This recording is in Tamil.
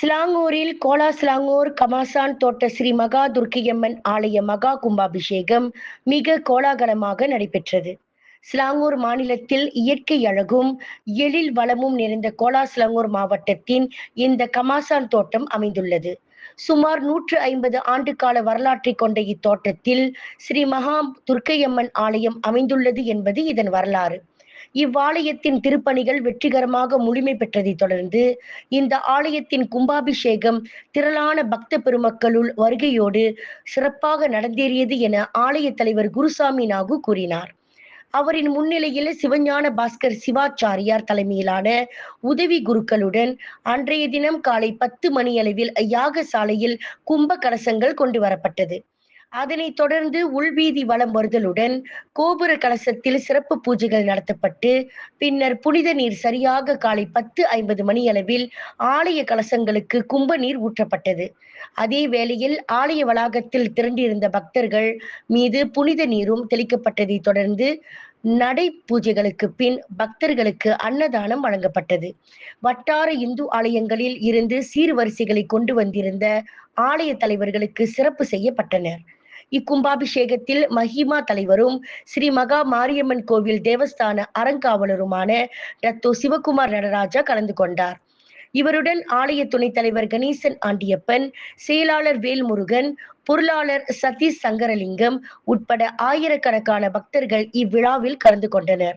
சிலாங்கூரில் கோலாஸ்லாங்கூர் கமாசான் தோட்ட ஸ்ரீ மகா துர்க்கையம்மன் ஆலய மகா கும்பாபிஷேகம் மிக கோலாகலமாக நடைபெற்றது. சிலாங்கூர் மாநிலத்தில் இயற்கை அழகும் எழில் வளமும் நிறைந்த கோலாஸ்லாங்கூர் மாவட்டத்தின் இந்த கமாசான் தோட்டம் அமைந்துள்ளது. சுமார் நூற்று ஐம்பது ஆண்டு கால வரலாற்றை கொண்ட இத்தோட்டத்தில் ஸ்ரீ மகா துர்க்கையம்மன் ஆலயம் அமைந்துள்ளது என்பது இதன் வரலாறு. இவ்வாலயத்தின் திருப்பணிகள் வெற்றிகரமாக முழுமை பெற்றதை தொடர்ந்து இந்த ஆலயத்தின் கும்பாபிஷேகம் திரளான பக்த பெருமக்களுள் வருகையோடு சிறப்பாக நடந்தேறியது என ஆலய தலைவர் குருசாமி நாகு கூறினார். அவரின் முன்னிலையில் சிவஞான பாஸ்கர் சிவாச்சாரியார் தலைமையிலான உதவி குருக்களுடன் அன்றைய தினம் காலை பத்து மணியளவில் யாகசாலையில் கும்ப கலசங்கள் கொண்டு வரப்பட்டது. அதனைத் தொடர்ந்து உள்வீதி வலம் வருதலுடன் கோபுர கலசத்தில் சிறப்பு பூஜைகள் நடத்தப்பட்டு பின்னர் புனித நீர் சரியாக காலை பத்து ஐம்பது மணியளவில் ஆலய கலசங்களுக்கு கும்ப நீர் ஊற்றப்பட்டது. அதே வேளையில் ஆலய வளாகத்தில் திரண்டிருந்த பக்தர்கள் மீது புனித நீரும் தெளிக்கப்பட்டதை தொடர்ந்து நடை பூஜைகளுக்கு பின் பக்தர்களுக்கு அன்னதானம் வழங்கப்பட்டது. வட்டார இந்து ஆலயங்களில் இருந்து சீர்வரிசைகளை கொண்டு வந்திருந்த ஆலய தலைவர்களுக்கு சிறப்பு செய்யப்பட்டனர். இக்கும்பாபிஷேகத்தில் மஹிமா தலைவரும் ஸ்ரீ மகா மாரியம்மன் கோவில் தேவஸ்தான அறங்காவலருமான ரத்தோ சிவகுமார் நடராஜா கலந்து கொண்டார். இவருடன் ஆலய துணைத் தலைவர் கணேசன் ஆண்டியப்பன் செயலாளர் வேல்முருகன் பொருளாளர் சதீஷ் சங்கரலிங்கம் உட்பட ஆயிரக்கணக்கான பக்தர்கள் இவ்விழாவில் கலந்து கொண்டனர்.